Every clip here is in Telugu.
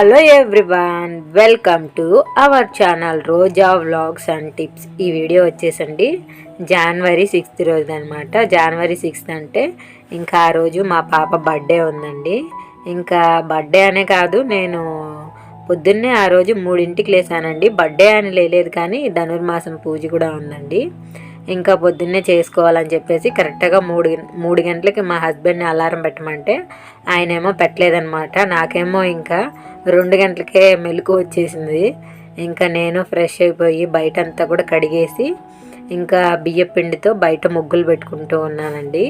Hello everyone welcome to our channel Roja vlogs and tips ఈ వీడియో వచ్చేసండి జనవరి సిక్స్త్ రోజు అనమాట జనవరి సిక్స్త్ అంటే ఇంకా ఆ రోజు మా పాప బర్త్డే ఉందండి. ఇంకా బర్త్డే అనే కాదు నేను పొద్దున్నే ఆ రోజు మూడింటికి లేసానండి. బర్త్డే అని లేలేదు కానీ ధనుర్మాసం పూజ కూడా ఉందండి. ఇంకా పొద్దున్నే చేసుకోవాలని చెప్పేసి కరెక్ట్గా మూడు మూడు గంటలకి మా హస్బెండ్ని అలారం పెట్టమంటే ఆయనేమో పెట్టలేదనమాట నాకేమో ఇంకా రెండు గంటలకే మెలకు వచ్చేసింది. ఇంకా నేను ఫ్రెష్ అయిపోయి బయట అంతా కూడా కడిగేసి ఇంకా బియ్య పిండితో బయట ముగ్గులు పెట్టుకుంటూ ఉన్నానండి.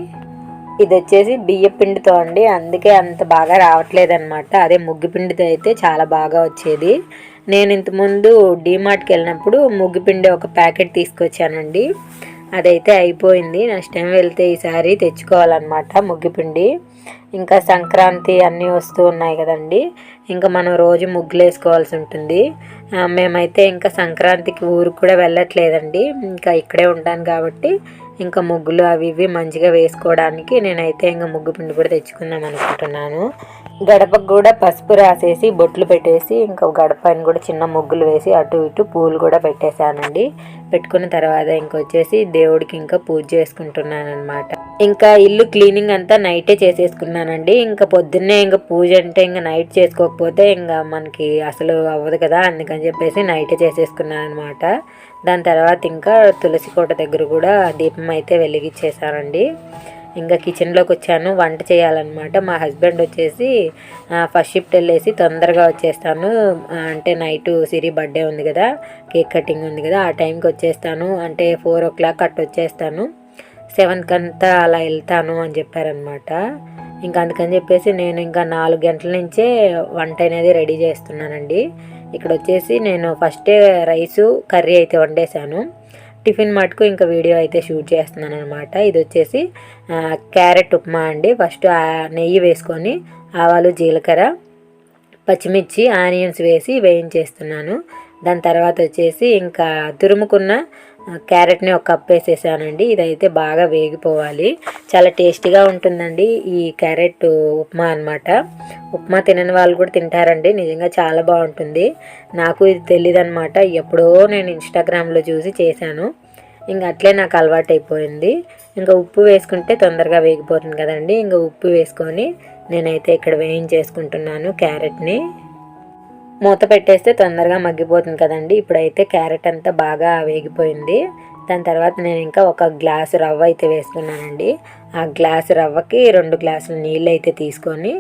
ఇది వచ్చేసి బియ్య పిండితో అండి. అందుకే అంత బాగా రావట్లేదు అనమాట అదే ముగ్గు పిండితో అయితే చాలా బాగా వచ్చేది. నేను ఇంతకుముందు డీమార్ట్కి వెళ్ళినప్పుడు ముగ్గు పిండి ఒక ప్యాకెట్ తీసుకొచ్చానండి. అదైతే అయిపోయింది. నెక్స్ట్ టైం వెళ్తే ఈసారి తెచ్చుకోవాలన్నమాట ముగ్గుపిండి. ఇంకా సంక్రాంతి అన్నీ వస్తూ ఉన్నాయి కదండి. ఇంకా మనం రోజు ముగ్గులు వేసుకోవాల్సి ఉంటుంది మేమైతే ఇంకా సంక్రాంతికి ఊరికి కూడా వెళ్ళట్లేదండి. ఇంకా ఇక్కడే ఉంటాను కాబట్టి ఇంకా ముగ్గులు అవి ఇవి మంచిగా వేసుకోవడానికి నేనైతే ఇంకా ముగ్గు పిండి కూడా తెచ్చుకుందాం అనుకుంటున్నాను. గడపకు కూడా పసుపు రాసేసి బొట్లు పెట్టేసి ఇంకా గడపని కూడా చిన్న ముగ్గులు వేసి అటు ఇటు పూలు కూడా పెట్టేశానండి. పెట్టుకున్న తర్వాత ఇంకొచ్చేసి దేవుడికి ఇంకా పూజ చేసుకుంటున్నాను అనమాట ఇంకా ఇల్లు క్లీనింగ్ అంతా నైటే చేసేసుకున్నానండి. ఇంకా పొద్దున్నే ఇంకా పూజ అంటే ఇంకా నైట్ చేసుకోకపోతే ఇంకా మనకి అసలు అవ్వదు కదా అందుకని చెప్పేసి నైటే చేసేసుకున్నాను అనమాట దాని తర్వాత ఇంకా తులసి కోట దగ్గర కూడా దీపం అయితే వెలిగించేసానండి ఇంకా కిచెన్లోకి వచ్చాను వంట చేయాలన్నమాట. మా హస్బెండ్ వచ్చేసి ఫస్ట్ షిఫ్ట్ వెళ్ళేసి తొందరగా వచ్చేస్తాను. అంటే నైట్ సిరి బర్త్డే ఉంది కదా కేక్ కటింగ్ ఉంది కదా ఆ టైంకి వచ్చేస్తాను. అంటే ఫోర్ ఓ క్లాక్ అట్ వచ్చేస్తాను సెవెన్కి అంతా అలా వెళ్తాను అని చెప్పారనమాట ఇంకా అందుకని చెప్పేసి నేను ఇంకా నాలుగు గంటల నుంచే వంట అనేది రెడీ చేస్తున్నానండి. ఇక్కడ వచ్చేసి నేను ఫస్టే రైసు కర్రీ అయితే వండేసాను టిఫిన్ మటుకు ఇంకా వీడియో అయితే షూట్ చేస్తున్నాను అనమాట ఇది వచ్చేసి క్యారెట్ ఉప్మా అండి. ఫస్ట్ నెయ్యి వేసుకొని ఆవాలు జీలకర్ర పచ్చిమిర్చి ఆనియన్స్ వేసి వేయించేస్తున్నాను. దాని తర్వాత వచ్చేసి ఇంకా తురుముకున్న క్యారెట్ని ఒక కప్ వేసేసానండి. ఇదైతే బాగా వేగిపోవాలి. చాలా టేస్టీగా ఉంటుందండి ఈ క్యారెట్ ఉప్మా అన్నమాట. ఉప్మా తినని వాళ్ళు కూడా తింటారండి. నిజంగా చాలా బాగుంటుంది. నాకు ఇది తెలియదనమాట ఎప్పుడో నేను ఇన్స్టాగ్రామ్లో చూసి చేశాను. ఇంక అట్లే నాకు అలవాటు అయిపోయింది ఇంకా ఉప్పు వేసుకుంటే తొందరగా వేగిపోతుంది కదండి. ఇంకా ఉప్పు వేసుకొని నేనైతే ఇక్కడ వేయించేసుకుంటున్నాను క్యారెట్ని. మూత పెట్టేస్తే తొందరగా మగ్గిపోతుంది కదండి. ఇప్పుడైతే క్యారెట్ అంతా బాగా వేగిపోయింది. దాని తర్వాత నేను ఇంకా ఒక గ్లాసు రవ్వ అయితే వేసుకున్నానండి ఆ గ్లాసు రవ్వకి రెండు గ్లాసులు నీళ్ళు అయితే తీసుకొని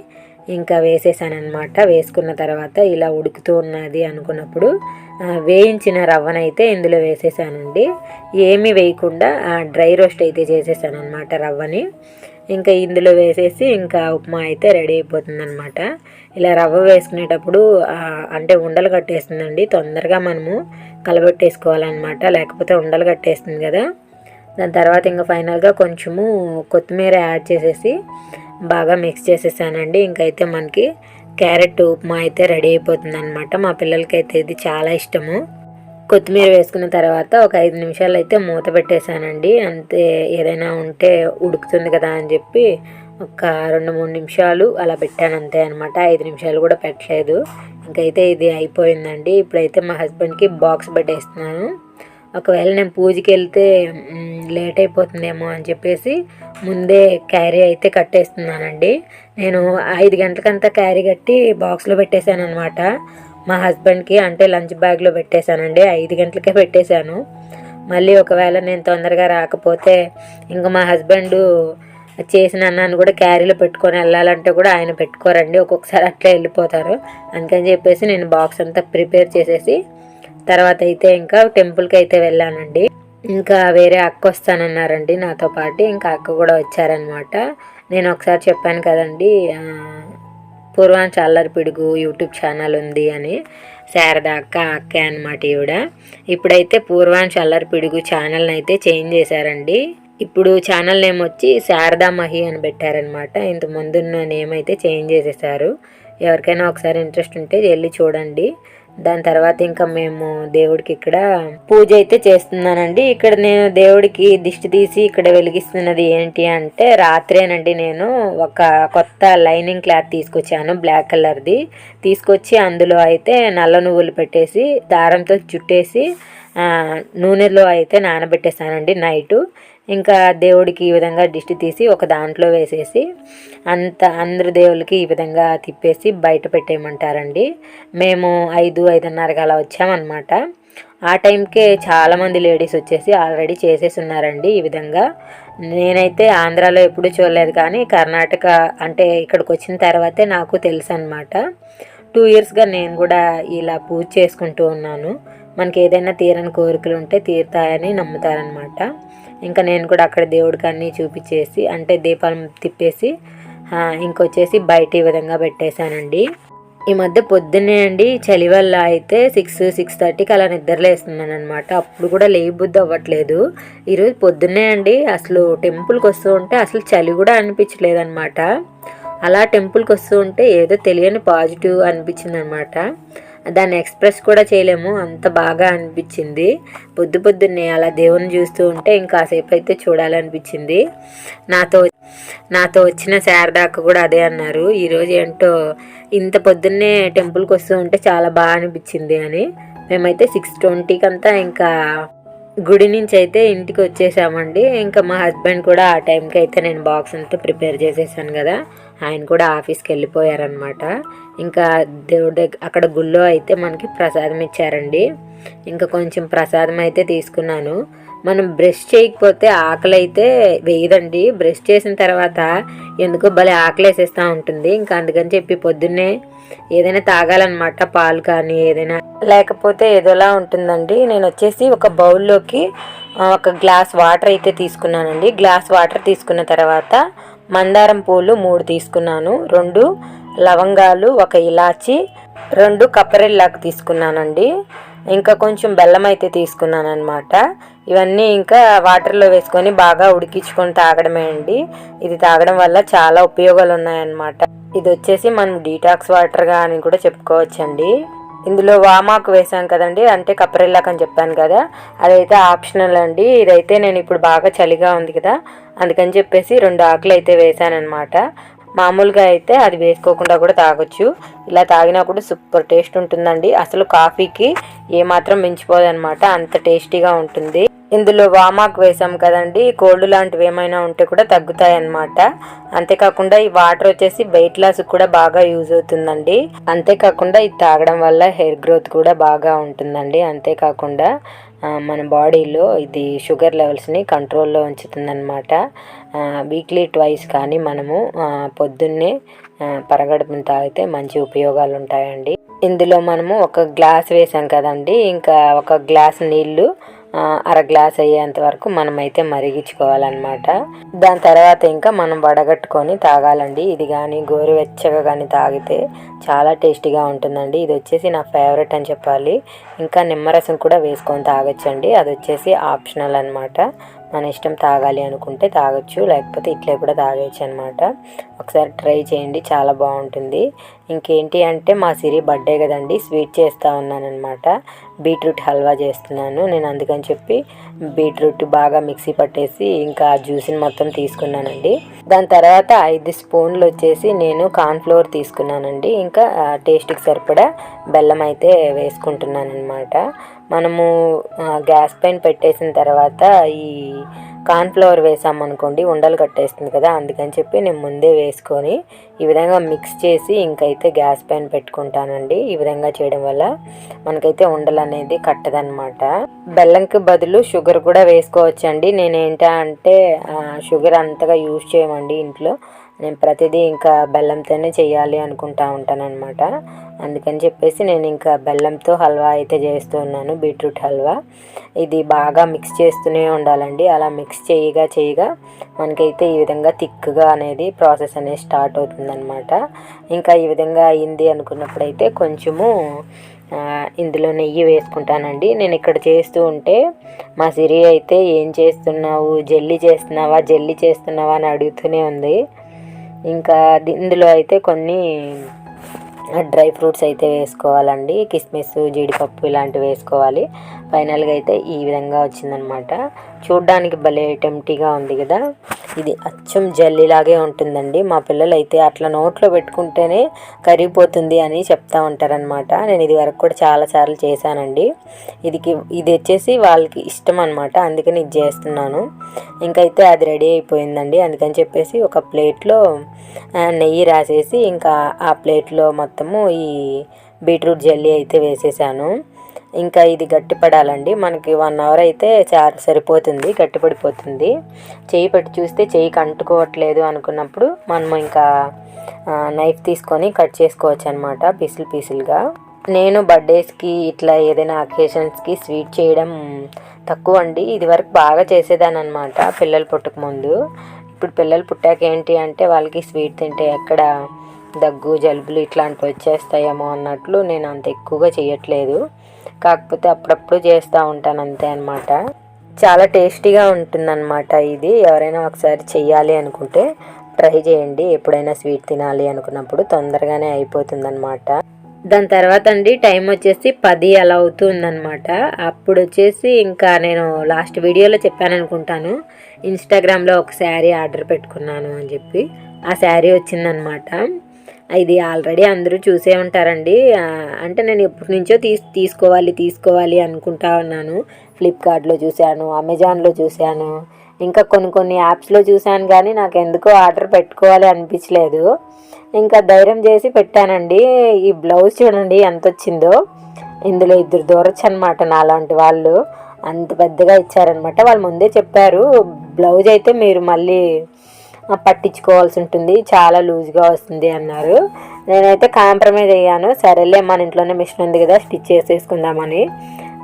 ఇంకా వేసేసానమాట వేసుకున్న తర్వాత ఇలా ఉడుకుతూ ఉన్నది అనుకున్నప్పుడు వేయించిన రవ్వనైతే ఇందులో వేసేసానండి. ఏమీ వేయకుండా డ్రై రోస్ట్ అయితే చేసేసానమాట రవ్వని. ఇంకా ఇందులో వేసేసి ఇంకా ఉప్మా అయితే రెడీ అయిపోతుంది అనమాట ఇలా రవ్వ వేసుకునేటప్పుడు అంటే ఉండలు కట్టేస్తుందండి. తొందరగా మనము కలబెట్టేసుకోవాలన్నమాట. లేకపోతే ఉండలు కట్టేస్తుంది కదా. దాని తర్వాత ఇంకా ఫైనల్గా కొంచెము కొత్తిమీర యాడ్ చేసేసి బాగా మిక్స్ చేసేసానండి. ఇంకైతే మనకి క్యారెట్ ఉప్మా అయితే రెడీ అయిపోతుంది అనమాట మా పిల్లలకి అయితే ఇది చాలా ఇష్టము. కొత్తిమీర వేసుకున్న తర్వాత ఒక ఐదు నిమిషాలు అయితే మూత పెట్టేశానండి. అంతే ఏదైనా ఉంటే ఉడుకుతుంది కదా అని చెప్పి ఒక రెండు మూడు నిమిషాలు అలా పెట్టాను అంతే అనమాట ఐదు నిమిషాలు కూడా పెట్టలేదు. ఇంకైతే ఇది అయిపోయిందండి. ఇప్పుడైతే మా హస్బెండ్కి బాక్స్ పెట్టేస్తున్నాను ఒకవేళ నేను పూజకి వెళ్తే లేట్ అయిపోతుందేమో అని చెప్పేసి ముందే క్యారీ అయితే కట్టేస్తున్నానండి. నేను ఐదు గంటలకంతా క్యారీ కట్టి బాక్స్లో పెట్టేశాను అనమాట మా హస్బెండ్కి అంటే లంచ్ బ్యాగ్లో పెట్టేశానండి. ఐదు గంటలకే పెట్టేశాను. మళ్ళీ ఒకవేళ నేను తొందరగా రాకపోతే ఇంకా మా హస్బెండ్ చేసిన అన్నాన్ని కూడా క్యారీలో పెట్టుకొని వెళ్ళాలంటే కూడా ఆయన పెట్టుకోరండి. ఒక్కొక్కసారి అట్లా వెళ్ళిపోతారు. అందుకని చెప్పేసి నేను బాక్స్ అంతా ప్రిపేర్ చేసేసి తర్వాత అయితే ఇంకా టెంపుల్కి అయితే వెళ్ళానండి. ఇంకా వేరే అక్క వస్తానన్నారండి నాతో పాటు. ఇంకా అక్క కూడా వచ్చారనమాట నేను ఒకసారి చెప్పాను కదండి కుర్వాన్ చల్లరి పిడుగు యూట్యూబ్ ఛానల్ ఉంది అని శారద అక్క అక్క అనమాట ఈవిడ. ఇప్పుడైతే పూర్వాన్ చల్లరి పిడుగు ఛానల్ని అయితే చేంజ్ చేశారండి. ఇప్పుడు ఛానల్ నేమ్ వచ్చి శారదా మహి అని పెట్టారనమాట ఇంత ముందున్న నేమ్ అయితే చేంజ్ చేసేసారు. ఎవరికైనా ఒకసారి ఇంట్రెస్ట్ ఉంటే వెళ్ళి చూడండి. దాని తర్వాత ఇంకా మేము దేవుడికి ఇక్కడ పూజ అయితే చేస్తున్నానండి. ఇక్కడ నేను దేవుడికి దిష్టి తీసి ఇక్కడ వెలిగిస్తున్నది ఏంటి అంటే రాత్రేనండి నేను ఒక కొత్త లైనింగ్ క్లాత్ తీసుకొచ్చాను బ్లాక్ కలర్ది. తీసుకొచ్చి అందులో అయితే నల్ల నువ్వులు పెట్టేసి దారంతో చుట్టేసి నూనెలో అయితే నానబెట్టేసానండి నైటు. ఇంకా దేవుడికి ఈ విధంగా దిష్టి తీసి ఒక దాంట్లో వేసేసి అంత అందరు దేవుళ్ళకి ఈ విధంగా తిప్పేసి బయట పెట్టేయమంటారండి. మేము ఐదు ఐదున్నరకి అలా వచ్చామన్నమాట. ఆ టైంకే చాలామంది లేడీస్ వచ్చేసి ఆల్రెడీ చేసేసి ఉన్నారండి ఈ విధంగా. నేనైతే ఆంధ్రాలో ఎప్పుడూ చూడలేదు కానీ కర్ణాటక అంటే ఇక్కడికి వచ్చిన తర్వాతే నాకు తెలుసు అనమాట టూ ఇయర్స్గా నేను కూడా ఇలా పూజ చేసుకుంటూ ఉన్నాను. మనకి ఏదైనా తీరని కోరికలు ఉంటే తీరుతాయని నమ్ముతారనమాట ఇంకా నేను కూడా అక్కడ దేవుడికి అన్నీ చూపించేసి అంటే దీపాలు తిప్పేసి ఇంకొచ్చేసి బయట ఈ విధంగా పెట్టేశానండి. ఈ మధ్య పొద్దున్నే అండి చలి వల్ల అయితే సిక్స్ సిక్స్ థర్టీకి అలా నిద్రలేస్తున్నాను అనమాట అప్పుడు కూడా లేవు బుద్ధి అవ్వట్లేదు. ఈరోజు పొద్దున్నే అండి అసలు టెంపుల్కి వస్తూ ఉంటే అసలు చలి కూడా అనిపించలేదు అనమాట అలా టెంపుల్కి వస్తూ ఉంటే ఏదో తెలియని పాజిటివ్ అనిపించింది అనమాట దాన్ని ఎక్స్ప్రెస్ కూడా చేయలేము. అంత బాగా అనిపించింది. పొద్దు పొద్దున్నే అలా దేవుని చూస్తూ ఉంటే ఇంకాసేపు అయితే చూడాలనిపించింది. నాతో నాతో వచ్చిన శారదాక్క కూడా అదే అన్నారు. ఈరోజు ఏంటో ఇంత పొద్దున్నే టెంపుల్కి వస్తూ ఉంటే చాలా బాగా అనిపించింది అని. మేమైతే సిక్స్ ట్వంటీకి అంతా ఇంకా గుడి నుంచి అయితే ఇంటికి వచ్చేసామండి. ఇంకా మా హస్బెండ్ కూడా ఆ టైంకి అయితే నేను బాక్స్ అంతా ప్రిపేర్ చేసేసాను కదా. ఆయన కూడా ఆఫీస్కి వెళ్ళిపోయారనమాట ఇంకా దేవుడి దగ్గర అక్కడ గుళ్ళో అయితే మనకి ప్రసాదం ఇచ్చారండి. ఇంకా కొంచెం ప్రసాదం అయితే తీసుకున్నాను. మనం బ్రష్ చేయకపోతే ఆకలి అయితే వేయదండి. బ్రష్ చేసిన తర్వాత ఎందుకో భలే ఆకలి వేసేస్తూ ఉంటుంది. ఇంకా అందుకని చెప్పి పొద్దున్నే ఏదైనా తాగాలన్నమాట పాలు కానీ ఏదైనా. లేకపోతే ఏదోలా ఉంటుందండి. నేను వచ్చేసి ఒక బౌల్లోకి ఒక గ్లాస్ వాటర్ అయితే తీసుకున్నానండి. గ్లాస్ వాటర్ తీసుకున్న తర్వాత మందారం పూలు మూడు తీసుకున్నాను. రెండు లవంగాలు ఒక ఇలాచి రెండు కప్పరెల్లాకు తీసుకున్నానండి. ఇంకా కొంచెం బెల్లం అయితే తీసుకున్నాను అనమాట ఇవన్నీ ఇంకా వాటర్లో వేసుకొని బాగా ఉడికించుకొని తాగడమే అండి. ఇది తాగడం వల్ల చాలా ఉపయోగాలు ఉన్నాయన్నమాట ఇది వచ్చేసి మనం డీటాక్స్ వాటర్గా అని కూడా చెప్పుకోవచ్చండి. ఇందులో వామాకు వేసాం కదండి అంటే కప్పరెల్లాక్ అని చెప్పాను కదా. అదైతే ఆప్షనల్ అండి. ఇదైతే నేను ఇప్పుడు బాగా చలిగా ఉంది కదా. అందుకని చెప్పేసి రెండు ఆకులు అయితే వేసానమాట మామూలుగా అయితే అది వేసుకోకుండా కూడా తాగొచ్చు. ఇలా తాగినా కూడా సూపర్ టేస్ట్ ఉంటుందండి. అసలు కాఫీకి ఏమాత్రం మించిపోదనమాట అంత టేస్టీగా ఉంటుంది. ఇందులో వామాకు వేసాం కదండి. కోల్డ్ లాంటివి ఏమైనా ఉంటే కూడా తగ్గుతాయి అన్నమాట అంతేకాకుండా ఈ వాటర్ వచ్చేసి వెయిట్ లాస్ కూడా బాగా యూజ్ అవుతుందండి. అంతేకాకుండా ఇది తాగడం వల్ల హెయిర్ గ్రోత్ కూడా బాగా ఉంటుందండి. అంతేకాకుండా మన బాడీలో ఇది షుగర్ లెవెల్స్ని కంట్రోల్లో ఉంచుతుందన్నమాట. వీక్లీ ట్వైస్ కానీ మనము పొద్దున్నే పరగడుపుని తాగితే మంచి ఉపయోగాలు ఉంటాయండి ఇందులో మనము ఒక గ్లాస్ వేసాం కదండి ఇంకా ఒక గ్లాస్ నీళ్ళు అర గ్లాస్ అయ్యేంత వరకు మనమైతే మరిగించుకోవాలన్నమాట. దాని తర్వాత ఇంకా మనం వడగట్టుకొని తాగాలండి. ఇది కానీ గోరువెచ్చగా కానీ తాగితే చాలా టేస్టీగా ఉంటుందండి. ఇది వచ్చేసి నా ఫేవరెట్ అని చెప్పాలి. ఇంకా నిమ్మరసం కూడా వేసుకొని తాగొచ్చండి. అది వచ్చేసి ఆప్షనల్ అన్నమాట. మన ఇష్టం తాగాలి అనుకుంటే తాగొచ్చు లేకపోతే ఇట్లే కూడా తాగేయచ్చు అనమాట ఒకసారి ట్రై చేయండి చాలా బాగుంటుంది. ఇంకేంటి అంటే మా సిరి బర్త్డే కదండి స్వీట్ చేస్తూ ఉన్నానమాట బీట్రూట్ హల్వా చేస్తున్నాను. నేను అందుకని చెప్పి బీట్రూట్ బాగా మిక్సీ పట్టేసి ఇంకా జ్యూస్ని మొత్తం తీసుకున్నానండి. దాని తర్వాత ఐదు స్పూన్లు వచ్చేసి నేను కార్న్ఫ్లోర్ తీసుకున్నానండి. ఇంకా టేస్ట్కి సరిపడా బెల్లం అయితే వేసుకుంటున్నాను అనమాట మనము గ్యాస్ పైన పెట్టేసిన తర్వాత ఈ కార్న్ఫ్లవర్ వేసామనుకోండి ఉండలు కట్టేస్తుంది కదా అందుకని చెప్పి నేను ముందే వేసుకొని ఈ విధంగా మిక్స్ చేసి ఇంకైతే గ్యాస్ పైన పెట్టుకుంటానండి. ఈ విధంగా చేయడం వల్ల మనకైతే ఉండలు అనేది కట్టదనమాట బెల్లంకి బదులు షుగర్ కూడా వేసుకోవచ్చండి. నేను ఏంటా అంటే షుగర్ అంతగా యూజ్ చేయమండి ఇంట్లో. నేను ప్రతిదీ ఇంకా బెల్లంతోనే చేయాలి అనుకుంటా ఉంటాను అనమాట అందుకని చెప్పేసి నేను ఇంకా బెల్లంతో హల్వా అయితే చేస్తున్నాను బీట్రూట్ హల్వా. ఇది బాగా మిక్స్ చేస్తూనే ఉండాలండి. అలా మిక్స్ చేయగా చేయగా మనకైతే ఈ విధంగా థిక్గా అనేది ప్రాసెస్ అనేది స్టార్ట్ అవుతుందన్నమాట. ఇంకా ఈ విధంగా అయింది అనుకున్నప్పుడైతే కొంచెము ఇందులో నెయ్యి వేసుకుంటానండి. నేను ఇక్కడ చేస్తూ ఉంటే మా సిరి అయితే ఏం చేస్తున్నావు? జల్లి చేస్తున్నావా? జల్లి చేస్తున్నావా అని అడుగుతూనే ఉంది. ఇంకా ఇందులో అయితే కొన్ని డ్రై ఫ్రూట్స్ అయితే వేసుకోవాలండి. కిస్మిస్ జీడిపప్పు ఇలాంటివి వేసుకోవాలి. ఫైనల్గా అయితే ఈ విధంగా వచ్చిందనమాట. చూడ్డానికి భలే టెంప్టీగా ఉంది కదా. ఇది అచ్చం జల్లీలాగే ఉంటుందండి. మా పిల్లలు అయితే అట్లా నోట్లో పెట్టుకుంటేనే కరిగిపోతుంది అని చెప్తా ఉంటారనమాట నేను ఇది వరకు కూడా చాలాసార్లు చేశానండి. ఇదికి ఇది వచ్చేసి వాళ్ళకి ఇష్టం అనమాట అందుకని ఇది చేస్తున్నాను. ఇంకైతే అది రెడీ అయిపోయిందండి. అందుకని చెప్పేసి ఒక ప్లేట్లో నెయ్యి రాసేసి ఇంకా ఆ ప్లేట్లో మొత్తము ఈ బీట్రూట్ జల్లీ అయితే వేసేసాను. ఇంకా ఇది గట్టిపడాలండి. మనకి వన్ అవర్ అయితే చాలు సరిపోతుంది గట్టిపడిపోతుంది. చేయి పెట్టి చూస్తే చేయికి అంటుకోవట్లేదు అనుకున్నప్పుడు మనము ఇంకా నైఫ్ తీసుకొని కట్ చేసుకోవచ్చు అనమాట పీసులు పీసులుగా. నేను బర్త్డేస్కి ఇట్లా ఏదైనా అకేషన్స్కి స్వీట్ చేయడం తక్కువ అండి ఇది వరకు బాగా చేసేదాన్ని అనమాట పిల్లలు పుట్టక ముందు. ఇప్పుడు పిల్లలు పుట్టాక ఏంటి అంటే వాళ్ళకి స్వీట్ తింటే ఎక్కడ దగ్గు జలుబులు ఇట్లాంటివి వచ్చేస్తాయేమో అన్నట్లు నేను అంత ఎక్కువగా చేయట్లేదు. కాకపోతే అప్పుడప్పుడు చేస్తూ ఉంటాను అంతే అనమాట చాలా టేస్టీగా ఉంటుందన్నమాట ఇది. ఎవరైనా ఒకసారి చెయ్యాలి అనుకుంటే ట్రై చేయండి. ఎప్పుడైనా స్వీట్ తినాలి అనుకున్నప్పుడు తొందరగానే అయిపోతుందన్నమాట. దాని తర్వాత అండి టైం వచ్చేసి పది అలా అవుతుందన్నమాట. అప్పుడు వచ్చేసి ఇంకా నేను లాస్ట్ వీడియోలో చెప్పాను అనుకుంటాను. ఇన్స్టాగ్రామ్లో ఒక శారీ ఆర్డర్ పెట్టుకున్నాను అని చెప్పి. ఆ శారీ వచ్చిందనమాట ఇది ఆల్రెడీ అందరూ చూసే ఉంటారండి. అంటే నేను ఎప్పటి నుంచో తీస్ తీసుకోవాలి తీసుకోవాలి అనుకుంటా ఉన్నాను. ఫ్లిప్కార్ట్లో చూశాను అమెజాన్లో చూశాను ఇంకా కొన్ని కొన్ని యాప్స్లో చూశాను కానీ నాకు ఎందుకో ఆర్డర్ పెట్టుకోవాలి అనిపించలేదు. ఇంకా ధైర్యం చేసి పెట్టానండి. ఈ బ్లౌజ్ చూడండి ఎంత వచ్చిందో ఇందులో ఇద్దరు దూరచ్చు అనమాట నాలాంటి వాళ్ళు. అంత పెద్దగా ఇచ్చారనమాట. వాళ్ళు ముందే చెప్పారు బ్లౌజ్ అయితే మీరు మళ్ళీ పట్టించుకోవాల్సి ఉంటుంది. చాలా లూజ్గా వస్తుంది అన్నారు. నేనైతే కాంప్రమైజ్ అయ్యాను. సరేలే మన ఇంట్లోనే మిషన్ ఉంది కదా స్టిచ్ చేసేసుకుందామని.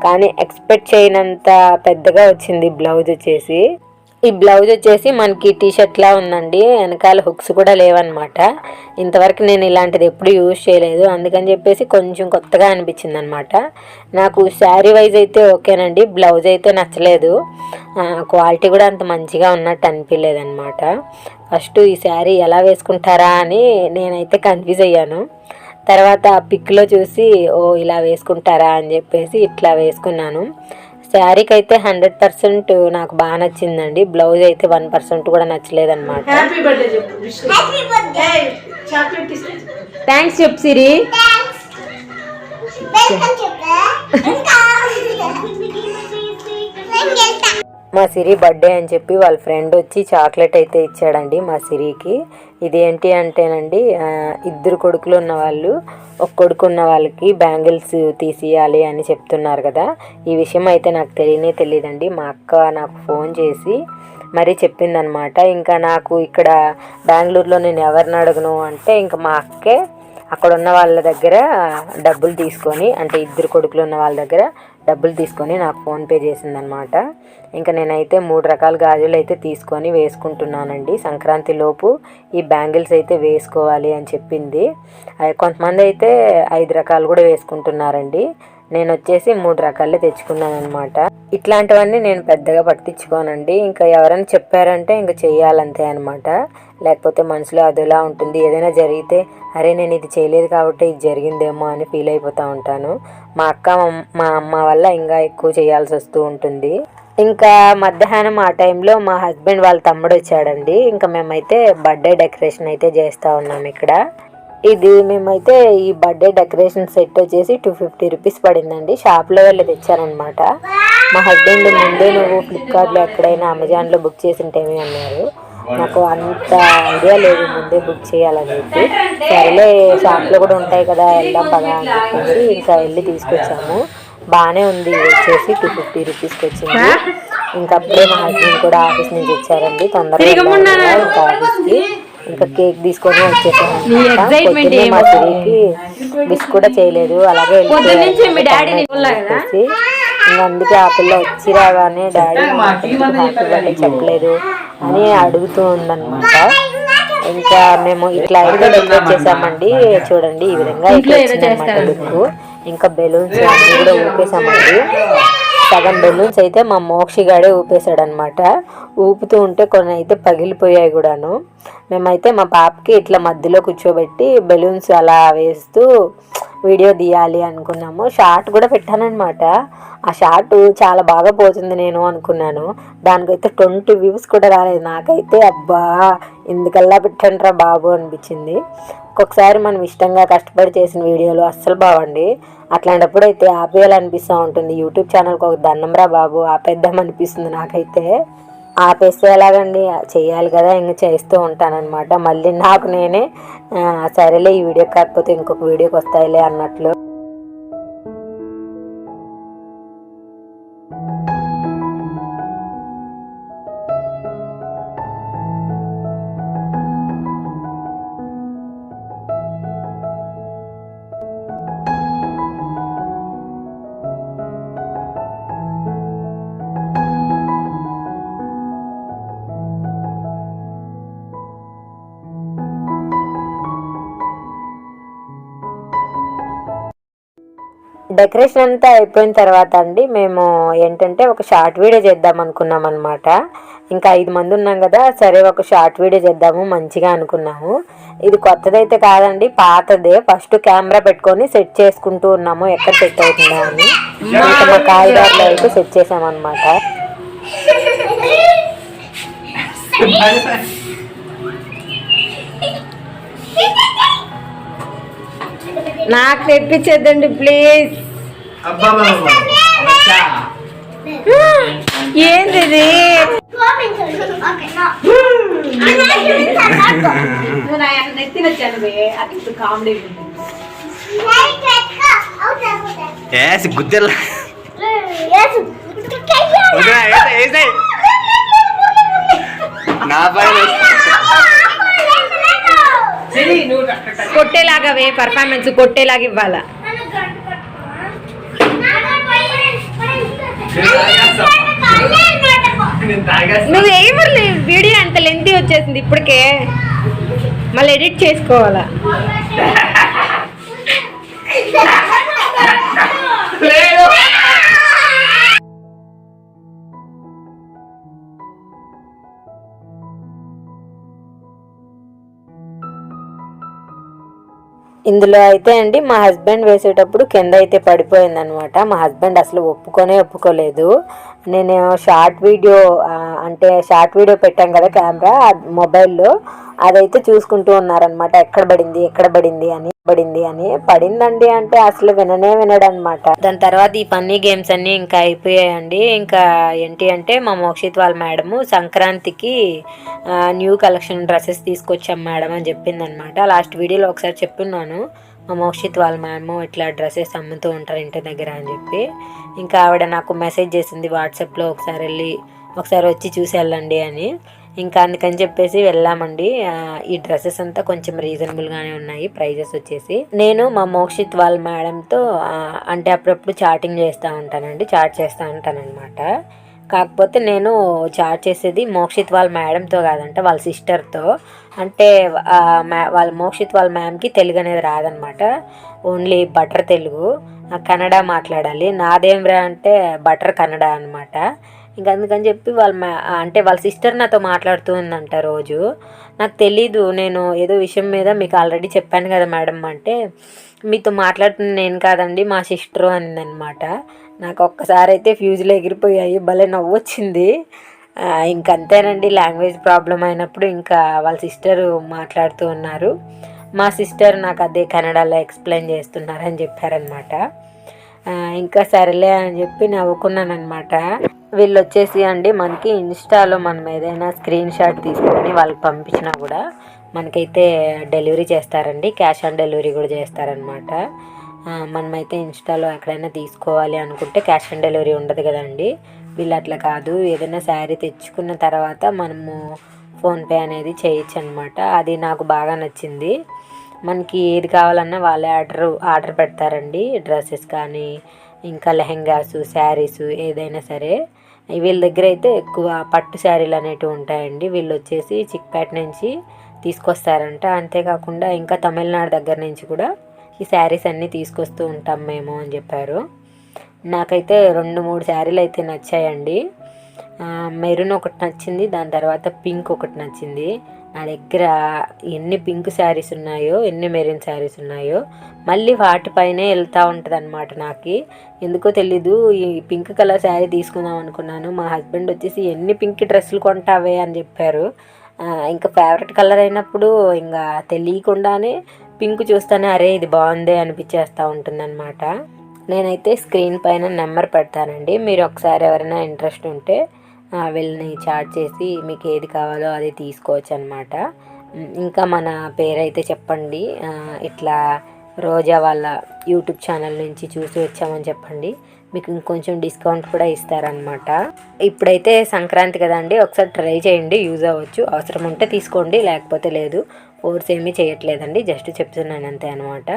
కానీ ఎక్స్పెక్ట్ చేయనంత పెద్దగా వచ్చింది బ్లౌజ్ వచ్చేసి. ఈ బ్లౌజ్ వచ్చేసి మనకి టీ షర్ట్ లా ఉందండి. వెనకాల హుక్స్ కూడా లేవన్నమాట. ఇంతవరకు నేను ఇలాంటిది ఎప్పుడు యూజ్ చేయలేదు. అందుకని చెప్పేసి కొంచెం కొత్తగా అనిపించింది అనమాట నాకు శారీ వైజ్ అయితే ఓకేనండి. బ్లౌజ్ అయితే నచ్చలేదు. క్వాలిటీ కూడా అంత మంచిగా ఉన్నట్టు అనిపించలేదు అనమాట ఫస్ట్ ఈ శారీ ఎలా వేసుకుంటారా అని నేనైతే కన్ఫ్యూజ్ అయ్యాను. తర్వాత ఆ పిక్లో చూసి ఓ ఇలా వేసుకుంటారా? అని చెప్పేసి ఇట్లా వేసుకున్నాను. శారీకి అయితే హండ్రెడ్ పర్సెంట్ నాకు బాగా నచ్చిందండి. బ్లౌజ్ అయితే వన్ పర్సెంట్ కూడా నచ్చలేదన్నమాట. చాక్లెట్ ఇస్తే థ్యాంక్స్ చెప్పు సిరి. మా సిరి బర్త్డే అని చెప్పి వాళ్ళ ఫ్రెండ్ వచ్చి చాక్లెట్ అయితే ఇచ్చాడండి మా సిరికి. ఇది ఏంటి అంటేనండి ఇద్దరు కొడుకులు ఉన్న వాళ్ళు ఒక కొడుకు ఉన్న వాళ్ళకి బ్యాంగిల్స్ తీసియాలి అని చెప్తున్నారు కదా. ఈ విషయం అయితే నాకు తెలియనే తెలియదండి. మా అక్క నాకు ఫోన్ చేసి మరీ చెప్పిందనమాట. ఇంకా నాకు ఇక్కడ బెంగళూరులో నేను ఎవరిని అడగను అంటే ఇంకా మా అక్కే అక్కడ ఉన్న వాళ్ళ దగ్గర డబ్బులు తీసుకొని అంటే ఇద్దరు కొడుకులు ఉన్న వాళ్ళ దగ్గర డబ్బులు తీసుకొని నాకు ఫోన్పే చేసిందనమాట ఇంకా నేనైతే మూడు రకాల గాజులు అయితే తీసుకొని వేసుకుంటున్నానండి. సంక్రాంతి లోపు ఈ బ్యాంగిల్స్ అయితే వేసుకోవాలి అని చెప్పింది. కొంతమంది అయితే ఐదు రకాలు కూడా వేసుకుంటున్నారండి. నేను వచ్చేసి మూడు రకాలే తెచ్చుకున్నాను అనమాట ఇట్లాంటివన్నీ నేను పెద్దగా పట్టించుకోనండి. ఇంకా ఎవరైనా చెప్పారంటే ఇంకా చేయాలంతే అనమాట లేకపోతే మనసులో అదోలా ఉంటుంది. ఏదైనా జరిగితే అరే నేను ఇది చేయలేదు కాబట్టి ఇది జరిగిందేమో అని ఫీల్ అయిపోతూ ఉంటాను. మా అక్క మా- మా అమ్మ వల్ల ఇంకా ఎక్కువ చేయాల్సి వస్తూ ఉంటుంది. ఇంకా మధ్యాహ్నం ఆ టైంలో మా హస్బెండ్ వాళ్ళ తమ్ముడు వచ్చాడండి ఇంకా మేమైతే బర్త్డే డెకరేషన్ అయితే చేస్తూ ఉన్నాం ఇక్కడ. ఇది మేమైతే ఈ బర్త్డే డెకరేషన్ సెట్ వచ్చేసి టూ ఫిఫ్టీ రూపీస్ పడిందండి. షాప్లో వెళ్ళి తెచ్చారనమాట మా హస్బెండ్ ముందే నువ్వు ఫ్లిప్కార్ట్లో ఎక్కడైనా అమెజాన్లో బుక్ చేసి ఉంటేమి అన్నారు. నాకు అంత ఐడియా లేదు ముందే బుక్ చేయాలని చెప్పి సరేలే షాప్లో కూడా ఉంటాయి కదా వెళ్దాం పదా అని చెప్పేసి ఇంకా వెళ్ళి తీసుకొచ్చాము. బాగానే ఉంది వచ్చేసి టూ ఫిఫ్టీ రూపీస్కి వచ్చింది. ఇంకా అప్పుడే మా హస్బెండ్ కూడా ఆఫీస్ నుంచి వచ్చారండి. తొందరగా ఇంకా ఆఫీస్కి. ఇంకా కేక్ తీసుకొని వచ్చేసాను నీ excitement పొద్దున్నే మా ఏమో. సిరికి విష్ కూడా చేయలేదు అలాగే పొద్దున్న నుంచి మీ డాడీ నీ వల్ల కదా? చెప్పేసి, ఇంకా అందుకే ఆ పిల్ల వచ్చి రాగానే డాడీ హ్యాపీ చెప్పలేదు అని అడుగుతూ ఉందన్నమాట. ఇంకా మేము ఇట్లా అయితే డెకరేట్ చేసామండి. చూడండి ఈ విధంగా ఇంట్లో వచ్చిందన్నమాట. లుక్ ఇంకా బెలూన్స్ అన్ని కూడా ఊపేసామండి. సగం బెలూన్స్ అయితే మా మోక్షిగాడే ఊపేశాడనమాట ఊపేశాడు అనమాట ఊపుతూ ఉంటే కొన్ని అయితే పగిలిపోయాయి కూడాను. మేమైతే మా పాపకి ఇట్లా మధ్యలో కూర్చోబెట్టి బెలూన్స్ అలా వేస్తూ వీడియో తీయాలి అనుకున్నాము. షార్ట్ కూడా పెట్టానమాట ఆ షార్ట్ చాలా బాగా పోతుంది నేను అనుకున్నాను. దానికైతే ట్వంటీ వ్యూస్ కూడా రాలేదు. నాకైతే అబ్బా! ఎందుకల్లా పెట్టండ్రా బాబు అనిపించింది. ఒక్కొక్కసారి మనం ఇష్టంగా కష్టపడి చేసిన వీడియోలు అస్సలు బాగుండి అట్లాంటప్పుడు అయితే ఆపేయాలనిపిస్తూ ఉంటుంది. యూట్యూబ్ ఛానల్కి ఒక దండంరా బాబు ఆపేద్దాం అనిపిస్తుంది నాకైతే. ఆపేస్తే ఎలాగండి? చేయాలి కదా ఇంక చేస్తూ ఉంటానన్నమాట. మళ్ళీ నాకు నేనే సరేలే ఈ వీడియో కాకపోతే ఇంకొక వీడియోకి వస్తాయిలే అన్నట్లు. డెకరేషన్ అంతా అయిపోయిన తర్వాత అండి మేము ఏంటంటే ఒక షార్ట్ వీడియో చేద్దాం అనుకున్నాం అనమాట ఇంకా ఐదు మంది ఉన్నాం కదా సరే ఒక షార్ట్ వీడియో చేద్దాము మంచిగా అనుకున్నాము. ఇది కొత్తదైతే కాదండి పాతదే. ఫస్ట్ కెమెరా పెట్టుకొని సెట్ చేసుకుంటూ ఉన్నాము ఎక్కడ సెట్ అవుతుందా అని. ఇంకా మా కారిడార్లో అయితే సెట్ చేసామన్నమాట నాకు తెప్పించేద్దండి ప్లీజ్. ఏంది ఇది? ఓకే నో నెత్తినొచ్చాను అది కామెడీ ఏసి గుద్దెల Yes. వదినా, ఏసేయ్, ఏసేయ్. నా పైన సరే నువ్వు కొట్టేలాగా వే పర్ఫార్మెన్స్ కొట్టేలాగా ఇవ్వాలా? నువ్వు ఏమర్లే వీడియో అంత లెంతీ వచ్చేసింది ఇప్పటికే. మళ్ళీ ఎడిట్ చేసుకోవాలా? ఇందులో అయితే అండి మా హస్బెండ్ వేసేటప్పుడు కింద అయితే పడిపోయింది అనమాట మా హస్బెండ్ అసలు ఒప్పుకొనే ఒప్పుకోలేదు. నేను షార్ట్ వీడియో అంటే షార్ట్ వీడియో పెట్టాం కదా కెమెరా మొబైల్లో అదైతే చూసుకుంటూ ఉన్నారనమాట ఎక్కడ పడింది ఎక్కడ పడింది అని పడింది అని. పడిందండి అంటే అసలు విననే వినడు అనమాట దాని తర్వాత ఈ పన్నీ గేమ్స్ అన్ని ఇంకా అయిపోయాయండి. ఇంకా ఏంటి అంటే మా మోక్షిత్ వాళ్ళ మేడము సంక్రాంతికి న్యూ కలెక్షన్ డ్రెస్సెస్ తీసుకొచ్చాం మేడం అని చెప్పిందనమాట లాస్ట్ వీడియోలో ఒకసారి చెప్పున్నాను. మా మోక్షిత్ వాళ్ళ మ్యామ్ ఇట్లా డ్రెస్సెస్ అమ్ముతూ ఉంటారు ఇంటి దగ్గర అని చెప్పి. ఇంకా ఆవిడ నాకు మెసేజ్ చేసింది వాట్సాప్లో ఒకసారి వెళ్ళి ఒకసారి వచ్చి చూసి వెళ్ళండి అని. ఇంకా అందుకని చెప్పేసి వెళ్ళామండి. ఈ డ్రెస్సెస్ అంతా కొంచెం రీజనబుల్గానే ఉన్నాయి. ప్రైజెస్ వచ్చేసి నేను మా మోక్షిత్ వాళ్ళ మేడంతో అంటే అప్పుడప్పుడు చాటింగ్ చేస్తూ ఉంటానండి. చాట్ చేస్తూ ఉంటానన్నమాట. కాకపోతే నేను చాట్ చేసేది మోక్షిత్ వాళ్ళ మేడంతో కాదంట వాళ్ళ సిస్టర్తో. అంటే వాళ్ళ మోక్షిత్ వాళ్ళ మ్యామ్కి తెలుగు అనేది రాదనమాట ఓన్లీ బటర్ తెలుగు కన్నడ మాట్లాడాలి. నాదేంరా అంటే బటర్ కన్నడ అనమాట ఇంకా అందుకని చెప్పి వాళ్ళ మా అంటే వాళ్ళ సిస్టర్ నాతో మాట్లాడుతూ ఉందంట రోజు. నాకు తెలీదు నేను ఏదో విషయం మీద మీకు ఆల్రెడీ చెప్పాను కదా మేడం అంటే మీతో మాట్లాడుతుంది నేను కాదండి మా సిస్టర్ అనిందనమాట. నాకు ఒక్కసారి అయితే ఫ్యూజులు ఎగిరిపోయాయి భలే నవ్వు వచ్చింది ఇంకంతేనండి లాంగ్వేజ్ ప్రాబ్లం అయినప్పుడు ఇంకా వాళ్ళ సిస్టర్ మాట్లాడుతూ ఉన్నారు. మా సిస్టర్ నాకు అదే కన్నడలో ఎక్స్ప్లెయిన్ చేస్తున్నారని చెప్పారనమాట. ఇంకా సరేలే అని చెప్పి నవ్వుకున్నాను అనమాట వీళ్ళు వచ్చేసి అండి మనకి ఇన్స్టాలో మనం ఏదైనా స్క్రీన్ షాట్ తీసుకొని వాళ్ళకి పంపించినా కూడా మనకైతే డెలివరీ చేస్తారండి. క్యాష్ ఆన్ డెలివరీ కూడా చేస్తారనమాట మనమైతే ఇన్స్టాలో ఎక్కడైనా తీసుకోవాలి అనుకుంటే క్యాష్ ఆన్ డెలివరీ ఉండదు కదండి. వీళ్ళు అట్లా కాదు. ఏదైనా శారీ తెచ్చుకున్న తర్వాత మనము ఫోన్పే అనేది చేయొచ్చు అనమాట అది నాకు బాగా నచ్చింది. మనకి ఏది కావాలన్నా వాళ్ళే ఆర్డర్ ఆర్డర్ పెడతారండి. డ్రెస్సెస్ కానీ ఇంకా లెహెంగాస్ శారీస్ ఏదైనా సరే. వీళ్ళ దగ్గర అయితే ఎక్కువ పట్టు శారీలు అనేటివి ఉంటాయండి. వీళ్ళు వచ్చేసి చిక్పేట నుంచి తీసుకొస్తారంట. అంతేకాకుండా ఇంకా తమిళనాడు దగ్గర నుంచి కూడా ఈ శారీస్ అన్నీ తీసుకొస్తూ ఉంటాం మేము అని చెప్పారు. నాకైతే రెండు మూడు శారీలు అయితే నచ్చాయండి. మెరూన్ ఒకటి నచ్చింది దాని తర్వాత పింక్ ఒకటి నచ్చింది. నా దగ్గర ఎన్ని పింక్ శారీస్ ఉన్నాయో ఎన్ని మెరీన్ శారీస్ ఉన్నాయో మళ్ళీ వాటిపైనే వెళ్తూ ఉంటుంది అనమాట నాకు. ఎందుకో తెలీదు ఈ పింక్ కలర్ శారీ తీసుకుందాం అనుకున్నాను. మా హస్బెండ్ వచ్చేసి ఎన్ని పింక్ డ్రెస్సులు కొంటావే అని చెప్పారు. ఇంకా ఫేవరెట్ కలర్ అయినప్పుడు ఇంకా తెలియకుండానే పింక్ చూస్తానే అరే ఇది బాగుంది అనిపించేస్తూ ఉంటుందన్నమాట. నేనైతే స్క్రీన్ పైన నెంబర్ పెడతానండి. మీరు ఒకసారి ఎవరైనా ఇంట్రెస్ట్ ఉంటే వీళ్ళని చాట్ చేసి మీకు ఏది కావాలో అది తీసుకోవచ్చు అనమాట ఇంకా మన పేరైతే చెప్పండి. ఇట్లా రోజా వాళ్ళ యూట్యూబ్ ఛానల్ నుంచి చూసి వచ్చామని చెప్పండి. మీకు ఇంకొంచెం డిస్కౌంట్ కూడా ఇస్తారనమాట ఇప్పుడైతే సంక్రాంతి కదండి ఒకసారి ట్రై చేయండి యూజ్ అవ్వచ్చు. అవసరం ఉంటే తీసుకోండి లేకపోతే లేదు. ఫోర్స్ ఏమీ చేయట్లేదండి జస్ట్ చెప్తున్నాను అంతే అనమాట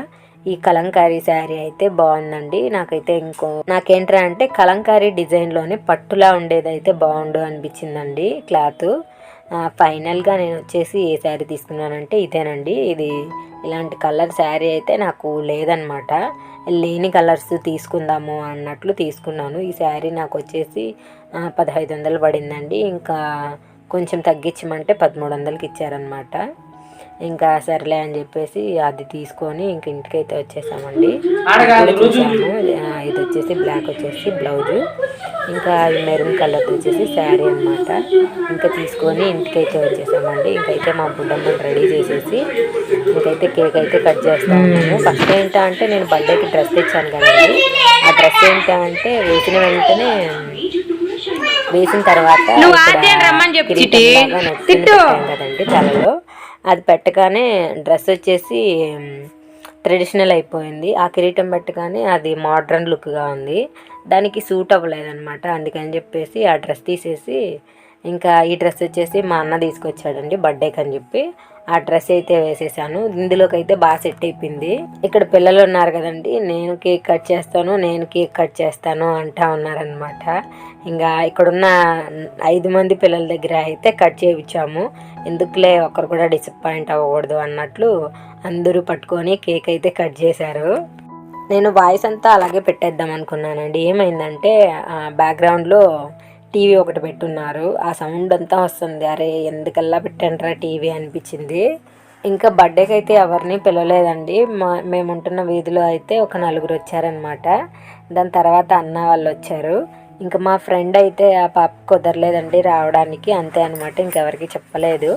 ఈ కలంకారీ శారీ అయితే బాగుందండి. నాకైతే ఇంకో నాకేంట్రా అంటే కలంకారీ డిజైన్లోనే పట్టులా ఉండేది అయితే బాగుండు అనిపించిందండి క్లాత్. ఫైనల్గా నేను వచ్చేసి ఏ శారీ తీసుకున్నానంటే ఇదేనండి. ఇది ఇలాంటి కలర్ శారీ అయితే నాకు లేదనమాట. లేని కలర్స్ తీసుకుందాము అన్నట్లు తీసుకున్నాను. ఈ శారీ నాకు వచ్చేసి పదహైదు వందలు పడిందండి. ఇంకా కొంచెం తగ్గించమంటే పదమూడు వందలకి ఇచ్చారనమాట. ఇంకా సర్లే అని చెప్పేసి అది తీసుకొని ఇంక ఇంటికైతే వచ్చేసామండి. ఇది వచ్చేసి బ్లాక్ వచ్చేసి బ్లౌజు. ఇంకా ఇది మెరూన్ కలర్ వచ్చేసి శారీ అన్నమాట. ఇంకా తీసుకొని ఇంటికైతే వచ్చేసామండి. ఇంకైతే మా బుడ్డమ్మని రెడీ చేసేసి ఇంకైతే కేక్ అయితే కట్ చేస్తాను నేను ఫస్ట్ ఏంటా అంటే నేను బర్త్డేకి డ్రెస్ తెచ్చాను కదండి. ఆ డ్రెస్ ఏంటా అంటే వేసిన వెంటనే వేసిన తర్వాత కదండి తలలో. అది పెట్టగానే డ్రెస్ వచ్చేసి ట్రెడిషనల్ అయిపోయింది. ఆ కిరీటం పెట్టగానే అది మోడ్రన్ లుక్గా ఉంది. దానికి సూట్ అవ్వలేదన్నమాట. అందుకని చెప్పేసి ఆ డ్రెస్ తీసేసి ఇంకా ఈ డ్రెస్ వచ్చేసి మా అన్న తీసుకొచ్చాడండి బర్త్డేకి అని చెప్పి. ఆ డ్రెస్ అయితే వేసేసాను. ఇందులోకి అయితే బాగా సెట్ అయిపోయింది. ఇక్కడ పిల్లలు ఉన్నారు కదండి నేను కేక్ కట్ చేస్తాను నేను కేక్ కట్ చేస్తాను అంటా ఉన్నారనమాట ఇంకా ఇక్కడున్న ఐదు మంది పిల్లల దగ్గర అయితే కట్ చేయించాము. ఎందుకులే ఒకరు కూడా డిసప్పాయింట్ అవ్వకూడదు అన్నట్లు అందరూ పట్టుకొని కేక్ అయితే కట్ చేశారు. నేను వాయిస్ అంతా అలాగే పెట్టేద్దాం అనుకున్నానండి. ఏమైందంటే బ్యాక్గ్రౌండ్లో టీవీ ఒకటి పెట్టున్నారు. ఆ సౌండ్ అంతా వస్తుంది. అరే ఎందుకల్లా పెట్టండ్రా టీవీ అనిపించింది. ఇంకా బర్త్డేకి అయితే ఎవరిని పిలవలేదండి. మా మేము ఉంటున్న వీధిలో అయితే ఒక నలుగురు వచ్చారనమాట దాని తర్వాత అన్న వాళ్ళు వచ్చారు. ఇంకా మా ఫ్రెండ్ అయితే ఆ పాప కుదరలేదండి రావడానికి అంతే అనమాట ఇంకెవరికి చెప్పలేదు.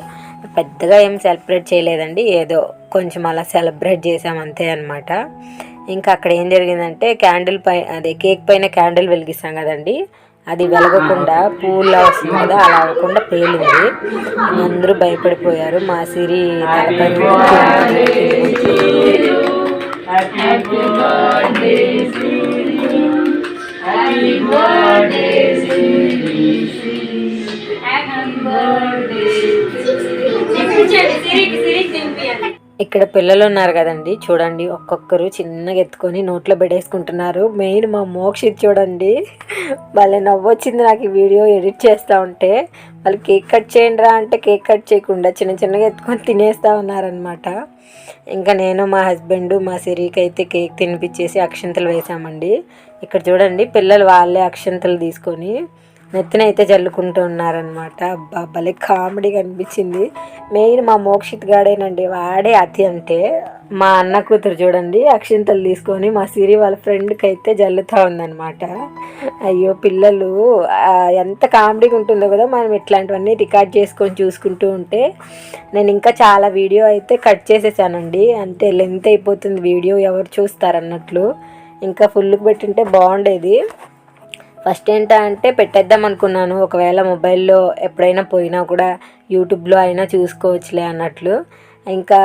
పెద్దగా ఏం సెలబ్రేట్ చేయలేదండి ఏదో కొంచెం అలా సెలబ్రేట్ చేసాం అంతే అనమాట ఇంకా అక్కడ ఏం జరిగిందంటే క్యాండిల్ పై అదే కేక్ పైన క్యాండిల్ వెలిగిస్తాం కదండి అది వెలగకుండా పూల్లా వస్తుంది కదా అలా అవ్వకుండా పేలింది. అందరూ భయపడిపోయారు మా సిరి తలపై ఇక్కడ పిల్లలు ఉన్నారు కదండి. చూడండి ఒక్కొక్కరు చిన్నగా ఎత్తుకొని నోట్లో పెట్టేసుకుంటున్నారు మెయిన్ మా మోక్షిత్ చూడండి. వాళ్ళ నవ్వొచ్చింది నాకు ఈ వీడియో ఎడిట్ చేస్తూ ఉంటే. వాళ్ళు కేక్ కట్ చేయండి రా అంటే కేక్ కట్ చేయకుండా చిన్న చిన్నగా ఎత్తుకొని తినేస్తూ ఉన్నారనమాట ఇంకా నేను మా హస్బెండ్ మా సిరికి అయితే కేక్ తినిపించేసి అక్షంతలు వేసామండి. ఇక్కడ చూడండి పిల్లలు వాళ్ళే అక్షంతలు తీసుకొని నెత్తిన అయితే చల్లుకుంటూ ఉన్నారనమాట అబ్బా భలే కామెడీ కనిపించింది. మెయిన్ మా మోక్షిత్ గాడేనండి వాడే అతి అంటే మా అన్న కూతురు చూడండి అక్షింతలు తీసుకొని మా సిరి వాళ్ళ ఫ్రెండ్కి అయితే జల్లుతూ ఉందన్నమాట. అయ్యో పిల్లలు ఎంత కామెడీగా ఉంటుందో కదా మనం ఇట్లాంటివన్నీ రికార్డ్ చేసుకొని చూసుకుంటూ ఉంటే. నేను ఇంకా చాలా వీడియో అయితే కట్ చేసేసానండి అంతే లెంత్ అయిపోతుంది వీడియో ఎవరు చూస్తారన్నట్లు. ఇంకా ఫుల్కి పెట్టింటే బాగుండేది. ఫస్ట్ ఏంటంటే పెట్టేద్దాం అనుకున్నాను. ఒకవేళ మొబైల్లో ఎప్పుడైనా పోయినా కూడా యూట్యూబ్లో అయినా చూసుకోవచ్చులే అన్నట్లు. ఇంకా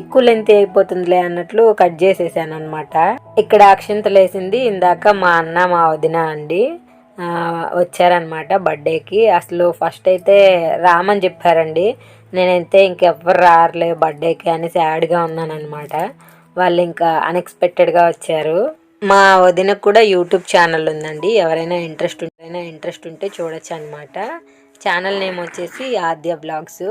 ఎక్కువ లెంత్ అయిపోతుందిలే అన్నట్లు కట్ చేసేసాను అనమాట ఇక్కడ అక్షంతలు వేసింది ఇందాక మా అన్న మా వదిన అండి. వచ్చారనమాట బర్త్డేకి. అసలు ఫస్ట్ అయితే రామని చెప్పారండి. నేనైతే ఇంకెవ్వరు రారలే బర్త్డేకి అని సాడ్గా ఉన్నాను అనమాట వాళ్ళు ఇంకా అన్ఎక్స్పెక్టెడ్గా వచ్చారు. మా వదినకు కూడా యూట్యూబ్ ఛానల్ ఉందండి. ఎవరైనా ఇంట్రెస్ట్ ఉంటైనా ఇంట్రెస్ట్ ఉంటే చూడొచ్చు అనమాట ఛానల్ నేమ్ వచ్చేసి ఆద్య బ్లాగ్స్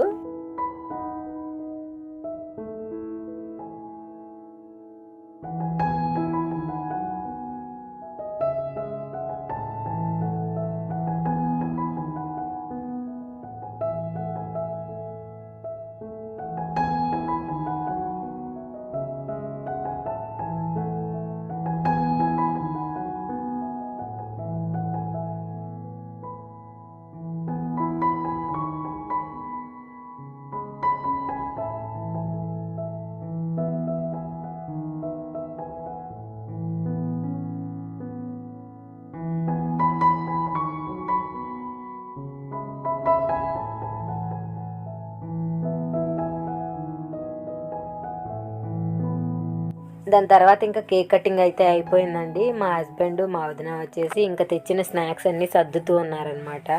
దాని తర్వాత ఇంకా కేక్ కటింగ్ అయితే అయిపోయిందండి. మా హస్బెండ్ మా వదిన వచ్చేసి ఇంకా తెచ్చిన స్నాక్స్ అన్నీ సర్దుతూ ఉన్నారనమాట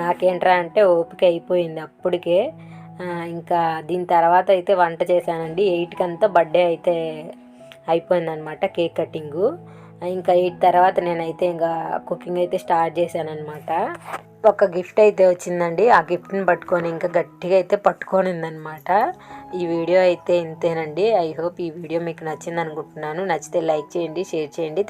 నాకేంట్రా అంటే ఓపిక అయిపోయింది అప్పటికే. ఇంకా దీని తర్వాత అయితే వంట చేశానండి. ఎయిట్కి అంతా బర్త్డే అయితే అయిపోయిందనమాట కేక్ కటింగు. ఇంకా ఎయిట్ తర్వాత నేనైతే ఇంకా కుకింగ్ అయితే స్టార్ట్ చేశానమాట ఒక గిఫ్ట్ అయితే వచ్చిందండి. ఆ గిఫ్ట్ని పట్టుకొని ఇంకా గట్టిగా అయితే పట్టుకొనిందనమాట. ఈ వీడియో అయితే ఇంతేనండి. ఐ హోప్ ఈ వీడియో మీకు నచ్చింది అనుకుంటున్నాను నచ్చితే లైక్ చేయండి షేర్ చేయండి.